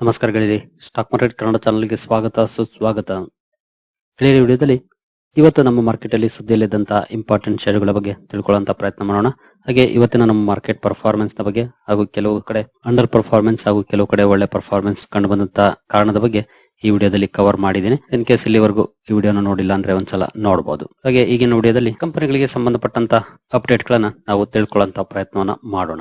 ನಮಸ್ಕಾರ ಗೆಳೆಯರಿ stock market Kannada ಚಾನಲ್ಗೆ ಸ್ವಾಗತ, ಸುಸ್ವಾಗತ. ಗೆಳೆಯರಿ ವಿಡಿಯೋದಲ್ಲಿ ಇವತ್ತು ನಮ್ಮ ಮಾರ್ಕೆಟ್ ಅಲ್ಲಿ ಸುದ್ದಿಯಲ್ಲಿದ್ದಂತಹ ಇಂಪಾರ್ಟೆಂಟ್ ಶೇರುಗಳ ಬಗ್ಗೆ ತಿಳ್ಕೊಳ್ಳುವಂತ ಪ್ರಯತ್ನ ಮಾಡೋಣ. ಹಾಗೆ ಇವತ್ತಿನ ನಮ್ಮ ಮಾರ್ಕೆಟ್ ಪರ್ಫಾರ್ಮೆನ್ಸ್ನ ಬಗ್ಗೆ ಹಾಗೂ ಕೆಲವು ಕಡೆ ಅಂಡರ್ ಪರ್ಫಾರ್ಮೆನ್ಸ್ ಹಾಗೂ ಕೆಲವು ಕಡೆ ಒಳ್ಳೆ ಪರ್ಫಾರ್ಮೆನ್ಸ್ ಕಂಡು ಬಂದಂತ ಕಾರಣದ ಬಗ್ಗೆ ಈ ವಿಡಿಯೋದಲ್ಲಿ ಕವರ್ ಮಾಡಿದ್ದೀನಿ. ಇನ್ ಕೇಸ್ ಇಲ್ಲಿವರೆಗೂ ಈ ವಿಡಿಯೋನ ನೋಡಿಲ್ಲ ಅಂದ್ರೆ ಒಂದ್ಸಲ ನೋಡಬಹುದು ಹಾಗೆ ಈಗಿನ ವಿಡಿಯೋದಲ್ಲಿ ಕಂಪನಿಗಳಿಗೆ ಸಂಬಂಧಪಟ್ಟಂತ ಅಪ್ಡೇಟ್ ಗಳನ್ನ ನಾವು ತಿಳ್ಕೊಳ್ಳುವಂತ ಪ್ರಯತ್ನವನ್ನ ಮಾಡೋಣ.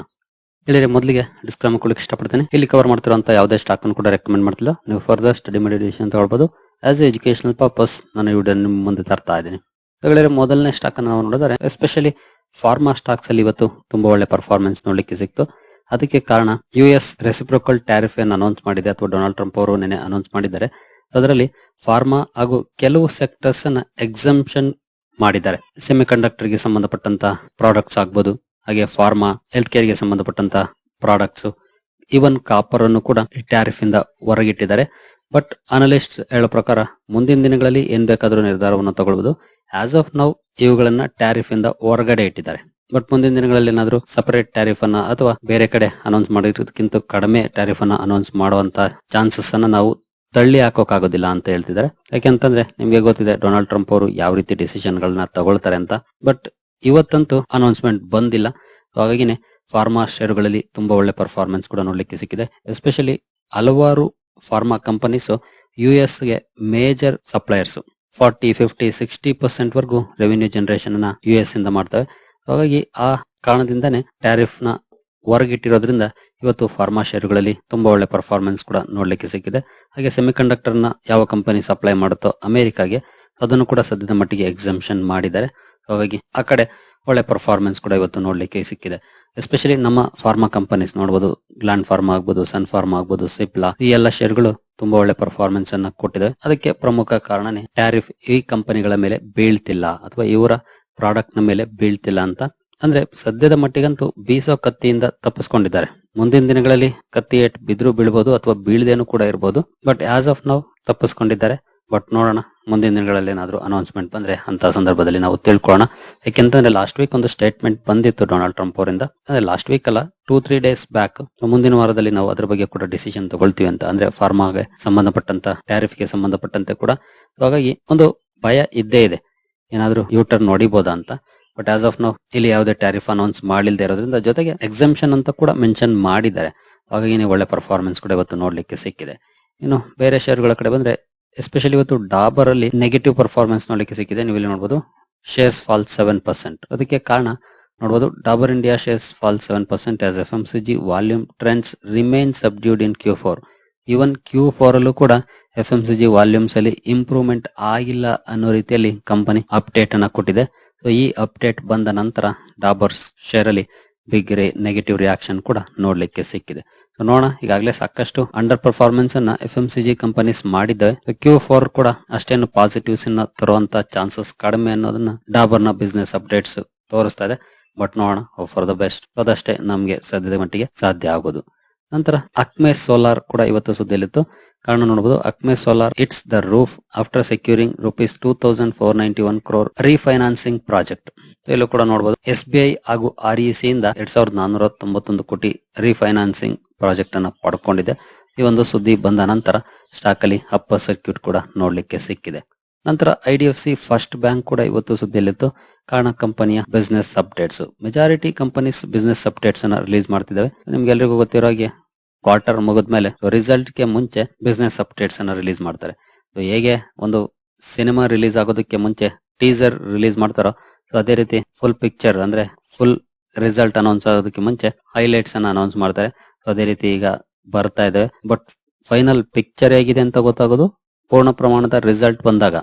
ಇಲ್ಲಿ ಮೊದಲಿಗೆ ಡಿಸ್ಕ್ಲೈಮರ್ ಕೊಡ್ಲಿಕ್ಕೆ ಇಷ್ಟಪಡ್ತೇನೆ. ಇಲ್ಲಿ ಕವರ್ ಮಾಡ್ತಿರುವಂತ ಯಾವುದೇ ಸ್ಟಾಕ್ ಅನ್ನು ಕೂಡ ರೆಕಮೆಂಡ್ ಮಾಡ್ತಿಲ್ಲ. ನೀವು ಫರ್ದರ್ ಸ್ಟಡಿ ಮಾಡಿ ಅಂತ ಹೇಳ್ಬೋದು. ಆಸ್ ಎ ಎಜುಕೇಶನಲ್ ಪರ್ಪಸ್ ನಾನು ವಿಡಿಯೋ ನಿಮ್ಮ ಮುಂದೆ ತರ್ತಾ ಇದ್ದೀನಿ. ಹಾಗಾದ್ರೆ ಮೊದಲನೇ ಸ್ಟಾಕ್ ಅನ್ನು ನಾವು ನೋಡಿದರೆ ಎಸ್ಪೆಷಲಿ ಫಾರ್ಮಾ ಸ್ಟಾಕ್ಸ್ ಅಲ್ಲಿ ಇವತ್ತು ತುಂಬಾ ಒಳ್ಳೆ ಪರ್ಫಾರ್ಮೆನ್ಸ್ ನೋಡ್ಲಿಕ್ಕೆ ಸಿಕ್ತು. ಅದಕ್ಕೆ ಕಾರಣ ಯು ಎಸ್ ರೆಸಿಪ್ರೋಕಲ್ ಟ್ಯಾರಿಫ್ ಅನ್ನು ಅನೌನ್ಸ್ ಮಾಡಿದೆ ಅಥವಾ ಡೊನಾಲ್ಡ್ ಟ್ರಂಪ್ ಅವರು ನೆನೆ ಅನೌನ್ಸ್ ಮಾಡಿದ್ದಾರೆ. ಅದರಲ್ಲಿ ಫಾರ್ಮಾ ಹಾಗೂ ಕೆಲವು ಸೆಕ್ಟರ್ಸ್ ಅನ್ನ ಎಕ್ಸಂಪ್ಷನ್ ಮಾಡಿದ್ದಾರೆ. ಸೆಮಿ ಕಂಡಕ್ಟರ್ಗೆ ಸಂಬಂಧಪಟ್ಟಂತ ಪ್ರಾಡಕ್ಟ್ಸ್ ಆಗ್ಬೋದು ಹಾಗೆ ಫಾರ್ಮಾ ಹೆಲ್ತ್ ಕೇರ್ಗೆ ಸಂಬಂಧಪಟ್ಟಂತ ಪ್ರಾಡಕ್ಟ್ಸ್ ಈವನ್ ಕಾಪರ್ ಅನ್ನು ಕೂಡ ಟ್ಯಾರಿಫ್ ಇಂದ ಹೊರಗಿಟ್ಟಿದ್ದಾರೆ. ಬಟ್ ಅನಲಿಸ್ಟ್ ಹೇಳೋ ಪ್ರಕಾರ ಮುಂದಿನ ದಿನಗಳಲ್ಲಿ ಏನ್ ಬೇಕಾದ್ರೂ ನಿರ್ಧಾರವನ್ನು ತಗೊಳ್ಬಹುದು ಆಸ್ ಆಫ್ ನೌ ಇವುಗಳನ್ನ ಟ್ಯಾರಿಫ್ ಇಂದ ಹೊರಗಡೆ ಇಟ್ಟಿದ್ದಾರೆ. ಬಟ್ ಮುಂದಿನ ದಿನಗಳಲ್ಲಿ ಏನಾದರೂ ಸಪರೇಟ್ ಟ್ಯಾರಿಫ್ ಅನ್ನ ಅಥವಾ ಬೇರೆ ಕಡೆ ಅನೌನ್ಸ್ ಮಾಡಿರೋದಕ್ಕಿಂತ ಕಡಿಮೆ ಟ್ಯಾರಿಫ್ ಅನ್ನ ಅನೌನ್ಸ್ ಮಾಡುವಂತ ಚಾನ್ಸಸ್ ಅನ್ನ ನಾವು ತಳ್ಳಿ ಹಾಕೋಕಾಗೋದಿಲ್ಲ ಅಂತ ಹೇಳ್ತಿದ್ದಾರೆ. ಯಾಕೆಂತಂದ್ರೆ ನಿಮ್ಗೆ ಗೊತ್ತಿದೆ ಡೊನಾಲ್ಡ್ ಟ್ರಂಪ್ ಅವರು ಯಾವ ರೀತಿ ಡಿಸಿಷನ್ ಗಳನ್ನ ತಗೊಳ್ತಾರೆ ಅಂತ. ಬಟ್ ಇವತ್ತಂತೂ ಅನೌನ್ಸ್ಮೆಂಟ್ ಬಂದಿಲ್ಲ. ಹಾಗಾಗಿನೇ ಫಾರ್ಮಾ ಶೇರುಗಳಲ್ಲಿ ತುಂಬಾ ಒಳ್ಳೆ ಪರ್ಫಾರ್ಮೆನ್ಸ್ ಕೂಡ ನೋಡ್ಲಿಕ್ಕೆ ಸಿಕ್ಕಿದೆ. ಎಸ್ಪೆಷಲಿ ಹಲವಾರು ಫಾರ್ಮಾ ಕಂಪನೀಸ್ ಯು ಎಸ್ಗೆ major suppliers forty fifty sixty percent ವರೆಗೂ ರೆವಿನ್ಯೂ ಜನರೇಷನ್ ಅನ್ನ ಯು ಎಸ್ ಇಂದ ಮಾಡ್ತವೆ. ಹಾಗಾಗಿ ಆ ಕಾರಣದಿಂದಾನೇ ಟ್ಯಾರಿಫ್ನ ಹೊರಗಿಟ್ಟಿರೋದ್ರಿಂದ ಇವತ್ತು ಫಾರ್ಮಾ ಶೇರುಗಳಲ್ಲಿ ತುಂಬಾ ಒಳ್ಳೆ ಪರ್ಫಾರ್ಮೆನ್ಸ್ ಕೂಡ ನೋಡ್ಲಿಕ್ಕೆ ಸಿಕ್ಕಿದೆ. ಹಾಗೆ ಸೆಮಿ ಕಂಡಕ್ಟರ್ನ ಯಾವ ಕಂಪನಿ ಸಪ್ಲೈ ಮಾಡುತ್ತೋ ಅಮೆರಿಕಾಗೆ ಅದನ್ನು ಕೂಡ ಸದ್ಯದ ಮಟ್ಟಿಗೆ ಎಕ್ಸಾಮಿಷನ್ ಮಾಡಿದ್ದಾರೆ. ಹಾಗಾಗಿ ಆ ಕಡೆ ಒಳ್ಳೆ ಪರ್ಫಾರ್ಮೆನ್ಸ್ ಕೂಡ ಇವತ್ತು ನೋಡ್ಲಿಕ್ಕೆ ಸಿಕ್ಕಿದೆ. ಎಸ್ಪೆಷಲಿ ನಮ್ಮ ಫಾರ್ಮಾ ಕಂಪನೀಸ್ ನೋಡಬಹುದು ಗ್ಲಾಂಡ್ ಫಾರ್ಮಾ ಆಗ್ಬಹುದು ಸನ್ ಫಾರ್ಮಾ ಆಗ್ಬೋದು ಸಿಪ್ಲಾ ಈ ಎಲ್ಲ ಶೇರ್ಗಳು ತುಂಬಾ ಒಳ್ಳೆ ಪರ್ಫಾರ್ಮೆನ್ಸ್ ಅನ್ನ ಕೊಟ್ಟಿದೆ. ಅದಕ್ಕೆ ಪ್ರಮುಖ ಕಾರಣನೇ ಟ್ಯಾರಿಫ್ ಈ ಕಂಪನಿಗಳ ಮೇಲೆ ಬೀಳ್ತಿಲ್ಲ ಅಥವಾ ಇವರ ಪ್ರಾಡಕ್ಟ್ನ ಮೇಲೆ ಬೀಳ್ತಿಲ್ಲ ಅಂತ. ಅಂದ್ರೆ ಸದ್ಯದ ಮಟ್ಟಿಗಂತೂ ಬೀಸೋ ಕತ್ತಿಯಿಂದ ತಪ್ಪಿಸ್ಕೊಂಡಿದ್ದಾರೆ. ಮುಂದಿನ ದಿನಗಳಲ್ಲಿ ಕತ್ತಿ ಏಟ್ ಬಿದ್ರು ಬೀಳ್ಬಹುದು ಅಥವಾ ಬೀಳದೇನು ಕೂಡ ಇರಬಹುದು ಬಟ್ ಆಸ್ ಆಫ್ ನಾವು ತಪ್ಪಿಸ್ಕೊಂಡಿದ್ದಾರೆ. ಬಟ್ ನೋಡೋಣ, ಮುಂದಿನ ದಿನಗಳಲ್ಲಿ ಏನಾದರೂ ಅನೌನ್ಸ್ಮೆಂಟ್ ಬಂದ್ರೆ ಅಂತ ಸಂದರ್ಭದಲ್ಲಿ ನಾವು ತಿಳ್ಕೊಳ್ಳೋಣ. ಯಾಕೆಂತಂದ್ರೆ ಲಾಸ್ಟ್ ವೀಕ್ ಒಂದು ಸ್ಟೇಟ್ಮೆಂಟ್ ಬಂದಿತ್ತು ಡೊನಾಲ್ಡ್ ಟ್ರಂಪ್ ಅವರಿಂದ. ಅಂದರೆ ಲಾಸ್ಟ್ ವೀಕ್ ಅಲ್ಲ ಟೂ ತ್ರೀ ಡೇಸ್ ಬ್ಯಾಕ್ ಮುಂದಿನ ವಾರದಲ್ಲಿ ನಾವು ಅದ್ರ ಬಗ್ಗೆ ಕೂಡ ಡಿಸಿಷನ್ ತಗೊಳ್ತೀವಿ ಅಂತ. ಅಂದ್ರೆ ಫಾರ್ಮಾಗೆ ಸಂಬಂಧಪಟ್ಟಂತ ಟ್ಯಾರಿಫ್ಗೆ ಸಂಬಂಧಪಟ್ಟಂತೆ ಕೂಡ. ಹಾಗಾಗಿ ಒಂದು ಭಯ ಇದ್ದೇ ಇದೆ. ಏನಾದ್ರೂ ಯೂಟರ್ನ್ ನೋಡಿಬೋದಾ ಅಂತ. ಬಟ್ ಆಸ್ ಆಫ್ ನಾವು ಇಲ್ಲಿ ಯಾವುದೇ ಟ್ಯಾರಿಫ್ ಅನೌನ್ಸ್ ಮಾಡಿಲ್ಲದೆ ಇರೋದ್ರಿಂದ ಜೊತೆಗೆ ಎಕ್ಸಮ್ಷನ್ ಅಂತ ಕೂಡ ಮೆನ್ಷನ್ ಮಾಡಿದ್ದಾರೆ. ಹಾಗಾಗಿ ಒಳ್ಳೆ ಪರ್ಫಾರ್ಮೆನ್ಸ್ ಕೂಡ ಇವತ್ತು ನೋಡಲಿಕ್ಕೆ ಸಿಕ್ಕಿದೆ. ಇನ್ನು ಬೇರೆ ಶೇರ್ಗಳ ಕಡೆ ಬಂದ್ರೆ ಎಸ್ಪೆಷಲಿ ಇವತ್ತು ಡಾಬರ್ ಅಲ್ಲಿ ನೆಗೆಟಿವ್ ಪರ್ಫಾರ್ಮೆನ್ಸ್ ನೋಡಲಿಕ್ಕೆ ಸಿಕ್ಕಿದೆ. ನೀವು ಇಲ್ಲಿ ನೋಡಬಹುದು ಶೇರ್ಸ್ ಫಾಲ್ ಸೆವೆನ್ ಪರ್ಸೆಂಟ್ ಅದಕ್ಕೆ ಕಾರಣ ನೋಡಬಹುದು Dabur India shares fall seven percent as F M C G volume trends remain subdued in Q four even Q four ಅಲ್ಲೂ ಕೂಡ F M C G volumes ಅಲ್ಲಿ ಇಂಪ್ರೂವ್ಮೆಂಟ್ ಆಗಿಲ್ಲ ಅನ್ನೋ ರೀತಿಯಲ್ಲಿ company update ಅನ್ನ ಕೊಟ್ಟಿದೆ. ಸೊ ಈ ಅಪ್ಡೇಟ್ ಬಂದ ನಂತರ ಡಾಬರ್ಸ್ ಶೇರ್ ಅಲ್ಲಿ ಬಿಗ್ ರೇ ನೆಗೆಟಿವ್ ರಿಯಾಕ್ಷನ್ ಕೂಡ ನೋಡ್ಲಿಕ್ಕೆ ಸಿಕ್ಕಿದೆ. ಸೊ ನೋಡೋಣ, ಈಗಾಗಲೇ ಸಾಕಷ್ಟು ಅಂಡರ್ ಪರ್ಫಾರ್ಮೆನ್ಸ್ ಅನ್ನ F M C G companies ಮಾಡಿದ್ದಾವೆ Q four ಕೂಡ ಅಷ್ಟೇನು ಪಾಸಿಟಿವ್ಸ್ ಇನ್ನ ತರುವಂತ ಚಾನ್ಸಸ್ ಕಡಿಮೆ ಅನ್ನೋದನ್ನ ಡಾಬರ್ನ ಬಿಸ್ನೆಸ್ ಅಪ್ಡೇಟ್ಸ್ ತೋರಿಸ್ತಾ ಇದೆ. ಬಟ್ ನೋಡೋಣ ಫಾರ್ ದ ಬೆಸ್ಟ್ ಅದಷ್ಟೇ ನಮ್ಗೆ ಸದ್ಯದ ಮಟ್ಟಿಗೆ ಸಾಧ್ಯ ಆಗೋದು. ನಂತರ ಅಕ್ಮೆ ಸೋಲಾರ್ ಕೂಡ ಇವತ್ತು ಸುದ್ದಿಯಲ್ಲಿತ್ತು. ಕಾರಣ ನೋಡಬಹುದು Acme Solar it's the roof after securing rupees two thousand four ninety one crore refinancing project ಇಲ್ಲೂ ಕೂಡ ನೋಡಬಹುದು ಎಸ್ ಬಿ ಐ ಹಾಗೂ ಆರ್ ಇ ಸಿ ಇಂದ ಎರಡ್ ಸಾವಿರದ ನಾನೂರ ತೊಂಬತ್ತೊಂದು ಕೋಟಿ ರೀಫೈನಾನ್ಸಿಂಗ್ ಪ್ರಾಜೆಕ್ಟ್ ಅನ್ನ ಪಡ್ಕೊಂಡಿದೆ. ಈ ಒಂದು ಸುದ್ದಿ ಬಂದ ನಂತರ ಸ್ಟಾಕ್ ಅಲ್ಲಿ ಅಪ್ಪ ಸರ್ಕ್ಯೂಟ್ ಕೂಡ ನೋಡ್ಲಿಕ್ಕೆ ಸಿಕ್ಕಿದೆ. ನಂತರ I D F C first bank ಕೂಡ ಇವತ್ತು ಸುದ್ದಿಯಲ್ಲಿತ್ತು. ಕಾರಣ ಕಂಪನಿಯ business updates. Majority companies business updates ಅನ್ನ ರಿಲೀಸ್ ಮಾಡ್ತಿದ್ದಾವೆ. ನಿಮ್ಗೆ ಎಲ್ರಿಗೂ ಗೊತ್ತಿರೋ ಹಾಗೆ ಕ್ವಾರ್ಟರ್ ಮುಗಿದ್ಮೇಲೆ ರಿಸಲ್ಟ್ಗೆ ಮುಂಚೆ ಬಿಸ್ನೆಸ್ ಅಪ್ಡೇಟ್ಸ್ ಅನ್ನ ರಿಲೀಸ್ ಮಾಡ್ತಾರೆ. ಹೇಗೆ ಒಂದು ಸಿನಿಮಾ ರಿಲೀಸ್ ಆಗೋದಕ್ಕೆ ಮುಂಚೆ ಟೀಸರ್ ರಿಲೀಸ್ ಮಾಡ್ತಾರೋ ಸೊ ಅದೇ ರೀತಿ ಫುಲ್ ಪಿಕ್ಚರ್ ಅಂದ್ರೆ ಫುಲ್ ರಿಸಲ್ಟ್ ಅನೌನ್ಸ್ ಆಗೋದಕ್ಕೆ ಮುಂಚೆ ಹೈಲೈಟ್ಸ್ ಅನ್ನ ಅನೌನ್ಸ್ ಮಾಡ್ತಾರೆ. ಸೊ ಅದೇ ರೀತಿ ಈಗ ಬರ್ತಾ ಇದೆ. ಬಟ್ ಫೈನಲ್ ಪಿಕ್ಚರ್ ಹೇಗಿದೆ ಅಂತ ಗೊತ್ತಾಗೋದು? ಪೂರ್ಣ ಪ್ರಮಾಣದ ರಿಸಲ್ಟ್ ಬಂದಾಗ.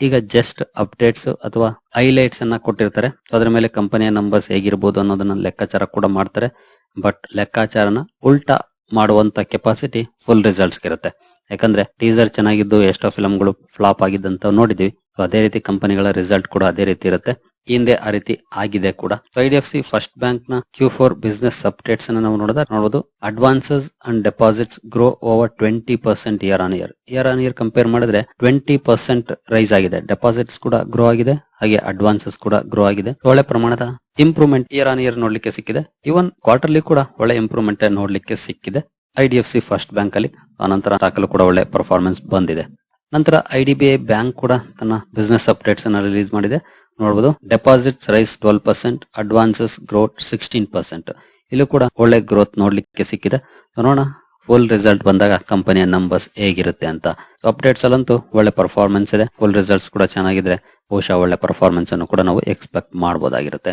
ಈಗ ಜಸ್ಟ್ ಅಪ್ಡೇಟ್ಸ್ ಅಥವಾ ಹೈಲೈಟ್ಸ್ ಅನ್ನ ಕೊಟ್ಟಿರ್ತಾರೆ. ಅದರ ಮೇಲೆ ಕಂಪನಿಯ ನಂಬರ್ಸ್ ಹೇಗಿರ್ಬೋದು ಅನ್ನೋದನ್ನ ಲೆಕ್ಕಾಚಾರ ಕೂಡ ಮಾಡ್ತಾರೆ. ಬಟ್ ಲೆಕ್ಕಾಚಾರನ ಉಲ್ಟಾ ಮಾಡುವಂತ ಕೆಪಾಸಿಟಿ ಫುಲ್ ರಿಸಲ್ಟ್ಸ್ ಇರುತ್ತೆ ಯಾಕಂದ್ರೆ ಟೀಸರ್ ಚೆನ್ನಾಗಿದ್ದು, ಎಷ್ಟೋ ಫಿಲಂಗಳು ಫ್ಲಾಪ್ ಆಗಿದ್ದಂತ ನೋಡಿದ್ವಿ. ಅದೇ ರೀತಿ ಕಂಪನಿಗಳ ರಿಸಲ್ಟ್ ಕೂಡ ಅದೇ ರೀತಿ ಇರುತ್ತೆ. ಹಿಂದೆ ಆ ರೀತಿ ಆಗಿದೆ ಕೂಡ. I D F C first ಬ್ಯಾಂಕ್ನ ಕ್ಯೂ ಫೋರ್ ಬಿಸ್ನೆಸ್ ಅಪ್ಡೇಟ್ಸ್ ಅನ್ನು ನಾವು ನೋಡಿದ್ರೆ ನೋಡಬಹುದು advances and deposits grow over twenty percent year on year year on year compare ಮಾಡಿದ್ರೆ ಟ್ವೆಂಟಿ ಪರ್ಸೆಂಟ್ ರೈಸ್ ಆಗಿದೆ. ಡೆಪಾಸಿಟ್ಸ್ ಕೂಡ ಗ್ರೋ ಆಗಿದೆ. ಹಾಗೆ ಅಡ್ವಾನ್ಸಸ್ ಕೂಡ ಗ್ರೋ ಆಗಿದೆ. ಒಳ್ಳೆ ಪ್ರಮಾಣದ ಇಂಪ್ರೂವ್ಮೆಂಟ್ ಇಯರ್ ಆನ್ ಇಯರ್ ನೋಡ್ಲಿಕ್ಕೆ ಸಿಕ್ಕಿದೆ. ಇವನ್ ಕ್ವಾರ್ಟರ್ಲಿ ಕೂಡ ಒಳ್ಳೆ ಇಂಪ್ರೂವ್ಮೆಂಟ್ ನೋಡ್ಲಿಕ್ಕೆ ಸಿಕ್ಕಿದೆ. I D F C first bank ಅಲ್ಲಿ ಆನಂತರ ದಾಖಲು ಕೂಡ ಒಳ್ಳೆ ಪರ್ಫಾರ್ಮೆನ್ಸ್ ಬಂದಿದೆ. ನಂತರ I D B I bank ಕೂಡ ತನ್ನ ಬಿಸ್ನೆಸ್ ಅಪ್ಡೇಟ್ಸ್ ಅನ್ನ ರಿಲೀಸ್ ಮಾಡಿದೆ. ನೋಡಬಹುದು deposits rise twelve percent advances growth sixteen percent ಇಲ್ಲೂ ಕೂಡ ಒಳ್ಳೆ ಗ್ರೋತ್ ನೋಡ್ಲಿಕ್ಕೆ ಸಿಕ್ಕಿದೆ. ನೋಡೋಣ. ಫುಲ್ ರಿಸಲ್ಟ್ ಬಂದಾಗ ಕಂಪನಿಯ ನಂಬರ್ಸ್ ಹೇಗಿರುತ್ತೆ ಅಂತ. ಅಪ್ಡೇಟ್ಸ್ ಅಲ್ಲಂತೂ ಒಳ್ಳೆ ಪರ್ಫಾರ್ಮೆನ್ಸ್ ಇದೆ. ಫುಲ್ ರಿಸಲ್ಟ್ಸ್ ಕೂಡ ಚೆನ್ನಾಗಿದ್ರೆ ಬಹುಶಃ ಒಳ್ಳೆ ಪರ್ಫಾರ್ಮೆನ್ಸ್ ಅನ್ನು ಕೂಡ ನಾವು ಎಕ್ಸ್ಪೆಕ್ಟ್ ಮಾಡಬಹುದಾಗಿರುತ್ತೆ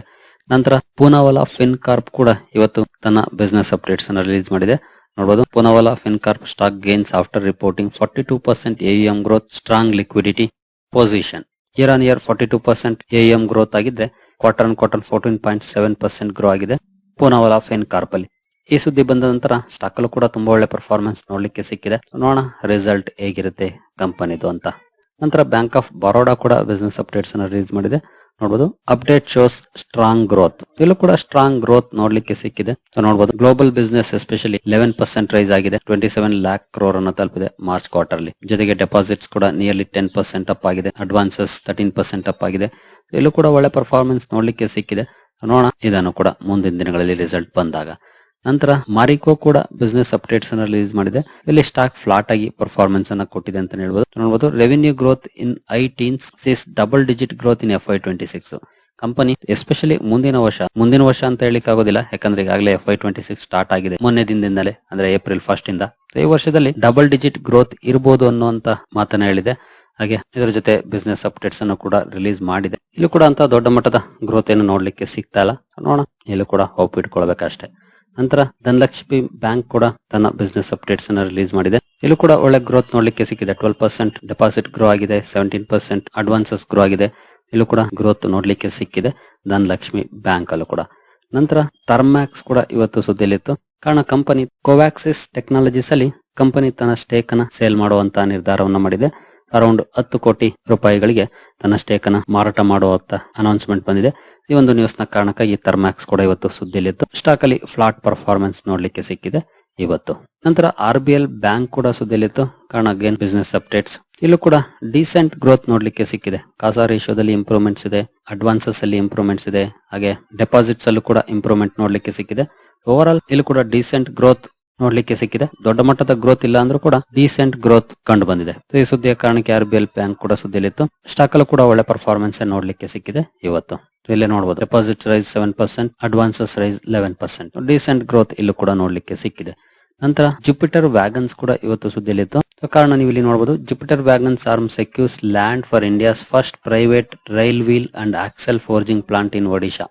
ನಂತರ ಪೂನಾವಾಲಾ ಫಿನ್ ಕಾರ್ಪ್ ಕೂಡ ಇವತ್ತು ತನ್ನ ಬಿಸ್ನೆಸ್ ಅಪ್ಡೇಟ್ಸ್ ಅನ್ನು ರಿಲೀಸ್ ಮಾಡಿದೆ. ನೋಡಬಹುದು Poonawalla Fincorp stock gains after reporting forty two percent M growth strong liquidity position year on year forty two percent M growth ಆಗಿದೆ quarter on quarter fourteen point seven percent grow ಆಗಿದೆ. Poonawalla of carp ಅಲ್ಲಿ. ಈ ಸುದ್ದಿ ಬಂದ ನಂತರ stock ಅಲ್ಲೂ ಕೂಡ ತುಂಬಾ ಒಳ್ಳೆ ಪರ್ಫಾರ್ಮೆನ್ಸ್ ನೋಡ್ಲಿಕ್ಕೆ ಸಿಕ್ಕಿದೆ. ನೋಡೋಣ ರಿಸಲ್ಟ್ ಹೇಗಿರುತ್ತೆ ಕಂಪನಿದು ಅಂತ. ನಂತರ ಬ್ಯಾಂಕ್ ಆಫ್ ಬರೋಡಾ ಕೂಡ ಬಿಸ್ನೆಸ್ ಅಪ್ಡೇಟ್ಸ್ ಅನ್ನ ರಿಲೀಸ್ ಮಾಡಿದೆ. ನೋಡಬಹುದು ಅಪ್ಡೇಟ್ ಶೋಸ್ ಸ್ಟ್ರಾಂಗ್ ಗ್ರೋತ್ ಇಲ್ಲೂ ಕೂಡ ಸ್ಟ್ರಾಂಗ್ ಗ್ರೋತ್ ನೋಡ್ಲಿಕ್ಕೆ ಸಿಕ್ಕಿದೆ. ಸೊ ನೋಡಬಹುದು global business especially eleven percent rise ಆಗಿದೆ. ಟ್ವೆಂಟಿ ಸೆವೆನ್ ಲ್ಯಾಕ್ ಕ್ರೋರ್ ಅನ್ನು ತಲುಪಿದೆ ಮಾರ್ಚ್ ಕ್ವಾರ್ಟರ್ ಅಲ್ಲಿ. ಜೊತೆಗೆ ಡೆಪಾಸಿಟ್ಸ್ ಕೂಡ ನಿಯರ್ಲಿ ಟೆನ್ ಪರ್ಸೆಂಟ್ ಅಪ್ ಆಗಿದೆ. ಅಡ್ವಾನ್ಸಸ್ ತರ್ಟೀನ್ ಪರ್ಸೆಂಟ್ ಅಪ್ ಆಗಿದೆ. ಇಲ್ಲೂ ಕೂಡ ಒಳ್ಳೆ ಪರ್ಫಾರ್ಮೆನ್ಸ್ ನೋಡ್ಲಿಕ್ಕೆ ಸಿಕ್ಕಿದೆ. ನೋಡೋಣ. ಇದನ್ನು ಕೂಡ ಮುಂದಿನ ದಿನಗಳಲ್ಲಿ ರಿಸಲ್ಟ್ ಬಂದಾಗ. ನಂತರ ಮಾರಿಕೋ ಕೂಡ ಬಿಸ್ನೆಸ್ ಅಪ್ಡೇಟ್ಸ್ ಅನ್ನ ರಿಲೀಸ್ ಮಾಡಿದೆ. ಇಲ್ಲಿ ಸ್ಟಾಕ್ ಫ್ಲಾಟ್ ಆಗಿ ಪರ್ಫಾರ್ಮೆನ್ಸ್ ಅನ್ನ ಕೊಟ್ಟಿದೆ ಅಂತ ಹೇಳ್ಬೋದು. ನೋಡಬಹುದು revenue growth in high teens says double digit growth in F Y twenty six company especially ಮುಂದಿನ ವರ್ಷ ಮುಂದಿನ ವರ್ಷ ಅಂತ ಹೇಳಿಕ್ ಆಗೋದಿಲ್ಲ. ಯಾಕಂದ್ರೆ ಈಗಾಗಲೇ F Y twenty six start ಆಗಿದೆ. ಮೊನ್ನೆ ದಿನದಿಂದಲೇ, ಅಂದ್ರೆ ಏಪ್ರಿಲ್ ಫಸ್ಟ್ ಇಂದ. ಈ ವರ್ಷದಲ್ಲಿ ಡಬಲ್ ಡಿಜಿಟ್ ಗ್ರೋತ್ ಇರಬಹುದು ಅನ್ನುವಂತ ಮಾತನ್ನ ಹೇಳಿದೆ. ಹಾಗೆ ಇದರ ಜೊತೆ ಬಿಸ್ನೆಸ್ ಅಪ್ಡೇಟ್ಸ್ ಅನ್ನು ಕೂಡ ರಿಲೀಸ್ ಮಾಡಿದೆ. ಇಲ್ಲೂ ಕೂಡ ಅಂತ ದೊಡ್ಡ ಮಟ್ಟದ ಗ್ರೋತ್ ಏನು ನೋಡ್ಲಿಕ್ಕೆ ಸಿಗ್ತಾ ಇಲ್ಲ. ನೋಡೋಣ. ಇಲ್ಲೂ ಕೂಡ ಹೋಪ್ ಇಟ್ಕೊಳ್ಬೇಕಷ್ಟೇ. ನಂತರ ಧನಲಕ್ಷ್ಮಿ ಬ್ಯಾಂಕ್ ಕೂಡ ತನ್ನ ಬಿಸ್ನೆಸ್ ಅಪ್ಡೇಟ್ಸ್ ಅನ್ನ ರಿಲೀಸ್ ಮಾಡಿದೆ. ಇಲ್ಲೂ ಕೂಡ ಒಳ್ಳೆ ಗ್ರೋತ್ ನೋಡ್ಲಿಕ್ಕೆ ಸಿಕ್ಕಿದೆ. ಟ್ವೆಲ್ ಪರ್ಸೆಂಟ್ ಡೆಪಾಸಿಟ್ ಗ್ರೋ ಆಗಿದೆ. ಸೆವೆಂಟೀನ್ ಪರ್ಸೆಂಟ್ ಅಡ್ವಾನ್ಸಸ್ ಗ್ರೋ ಆಗಿದೆ. ಇಲ್ಲೂ ಕೂಡ ಗ್ರೋತ್ ನೋಡ್ಲಿಕ್ಕೆ ಸಿಕ್ಕಿದೆ ಧನಲಕ್ಷ್ಮಿ ಬ್ಯಾಂಕ್ ಅಲ್ಲೂ ಕೂಡ. ನಂತರ ಥರ್ಮ್ಯಾಕ್ಸ್ ಕೂಡ ಇವತ್ತು ಸುದ್ದಿಯಲ್ಲಿತ್ತು. ಕಾರಣ ಕಂಪನಿ ಕೋವ್ಯಾಕ್ಸಿಸ್ ಟೆಕ್ನಾಲಜೀಸ್ ಅಲ್ಲಿ ಕಂಪನಿ ತನ್ನ ಸ್ಟೇಕ್ ಅನ್ನ ಸೇಲ್ ಮಾಡುವಂತ ನಿರ್ಧಾರವನ್ನು ಮಾಡಿದೆ. ಅರೌಂಡ್ ಹತ್ತು ಕೋಟಿ ರೂಪಾಯಿಗಳಿಗೆ ತನ್ನ ಸ್ಟೇಕ್ ಅನ್ನ ಮಾರಾಟ ಮಾಡುವಂತ ಅನೌನ್ಸ್ಮೆಂಟ್ ಬಂದಿದೆ. ಈ ಒಂದು ನ್ಯೂಸ್ನ ಕಾರಣಕ್ಕಾಗಿ ಥರ್ಮ್ಯಾಕ್ಸ್ ಕೂಡ ಇವತ್ತು ಸುದ್ದಿಯಲ್ಲಿತ್ತು. ಸ್ಟಾಕ್ ಅಲ್ಲಿ ಫ್ಲಾಟ್ ಪರ್ಫಾರ್ಮೆನ್ಸ್ ನೋಡ್ಲಿಕ್ಕೆ ಸಿಕ್ಕಿದೆ ಇವತ್ತು. ನಂತರ ಆರ್ ಬಿ ಎಲ್ ಬ್ಯಾಂಕ್ ಕೂಡ ಸುದ್ದಿಯಲ್ಲಿತ್ತು. ಕಾರಣ ಅಗೇನ್ ಬಿಸ್ನೆಸ್ ಅಪ್ಡೇಟ್ಸ್ ಇಲ್ಲೂ ಕೂಡ ಡಿಸೆಂಟ್ ಗ್ರೋತ್ ನೋಡ್ಲಿಕ್ಕೆ ಸಿಕ್ಕಿದೆ. ಕಾಸಾ ರೇಷಿಯೋದಲ್ಲಿ ಇಂಪ್ರೂವ್ಮೆಂಟ್ಸ್ ಇದೆ ಅಡ್ವಾನ್ಸಸ್ ಅಲ್ಲಿ ಇಂಪ್ರೂವ್ಮೆಂಟ್ಸ್ ಇದೆ, ಹಾಗೆ ಡೆಪಾಸಿಟ್ಸ್ ಅಲ್ಲೂ ಕೂಡ ಇಂಪ್ರೂವ್ಮೆಂಟ್ ನೋಡ್ಲಿಕ್ಕೆ ಸಿಕ್ಕಿದೆ. ಓವರ್ ಆಲ್ ಇಲ್ಲೂ ಕೂಡ ಡಿಸೆಂಟ್ ಗ್ರೋತ್ ನೋಡ್ಲಿಕ್ಕೆ ಸಿಕ್ಕಿದೆ. ದೊಡ್ಡ ಮಟ್ಟದ ಗ್ರೋತ್ ಇಲ್ಲ ಅಂದ್ರೂ ಕೂಡ ಡಿಸೆಂಟ್ ಗ್ರೋತ್ ಕಂಡು ಬಂದಿದೆ. ಈ ಸುದ್ದಿಯ ಕಾರಣಕ್ಕೆ ಆರ್ ಬ್ಯಾಂಕ್ ಕೂಡ ಸುದ್ದಿಯಲ್ಲಿತ್ತು. ಸ್ಟಾಕ್ ಅಲ್ಲೂ ಕೂಡ ಒಳ್ಳೆ ಪರ್ಫಾರ್ಮೆನ್ಸ್ ನೋಡ್ಲಿಕ್ಕೆ ಸಿಕ್ಕಿದೆ ಇವತ್ತು. ಇಲ್ಲಿ ನೋಡಬಹುದು deposit rise seven percent advances rise eleven percent decent growth ಇಲ್ಲೂ ಕೂಡ ನೋಡ್ಲಿಕ್ಕೆ ಸಿಕ್ಕಿದೆ. ನಂತರ ಜುಪಿಟರ್ ವ್ಯಾಗನ್ಸ್ ಕೂಡ ಇವತ್ತು ಸುದ್ದಿಯಲ್ಲಿತ್ತು. So, ಕಾರಣ ನೀವು ಇಲ್ಲಿ ನೋಡಬಹುದು Jupiter Wagons arm secures land for India's first private rail wheel and axle forging plant in Odisha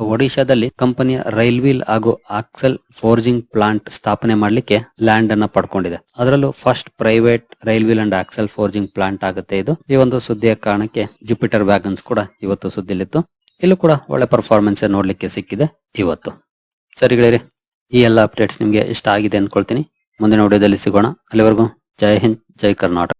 ಒಡಿಶಾದಲ್ಲಿ ಕಂಪನಿಯ ರೈಲ್ವೀಲ್ ಹಾಗೂ ಆಕ್ಸೆಲ್ ಫೋರ್ಜಿಂಗ್ ಪ್ಲಾಂಟ್ ಸ್ಥಾಪನೆ ಮಾಡಲಿಕ್ಕೆ ಲ್ಯಾಂಡ್ ಅನ್ನ ಪಡ್ಕೊಂಡಿದೆ. ಅದರಲ್ಲೂ first private rail wheel and axle forging plant ಆಗುತ್ತೆ ಇದು. ಈ ಒಂದು ಸುದ್ದಿಯ ಕಾರಣಕ್ಕೆ ಜುಪಿಟರ್ ವ್ಯಾಗನ್ಸ್ ಕೂಡ ಇವತ್ತು ಸುದ್ದಿಲಿತ್ತು ಇಲ್ಲೂ ಕೂಡ ಒಳ್ಳೆ ಪರ್ಫಾರ್ಮೆನ್ಸ್ ನೋಡ್ಲಿಕ್ಕೆ ಸಿಕ್ಕಿದೆ ಇವತ್ತು. ಸರಿ ಗೆಳೆಯರೆ, ಈ ಎಲ್ಲ ಅಪ್ಡೇಟ್ಸ್ ನಿಮಗೆ ಇಷ್ಟ ಆಗಿದೆ ಅಂದ್ಕೊಳ್ತೀನಿ ಮುಂದಿನ ವಿಡಿಯೋದಲ್ಲಿ ಸಿಗೋಣ. ಅಲ್ಲಿವರೆಗೂ ಜೈ ಹಿಂದ್, ಜೈ ಕರ್ನಾಟಕ.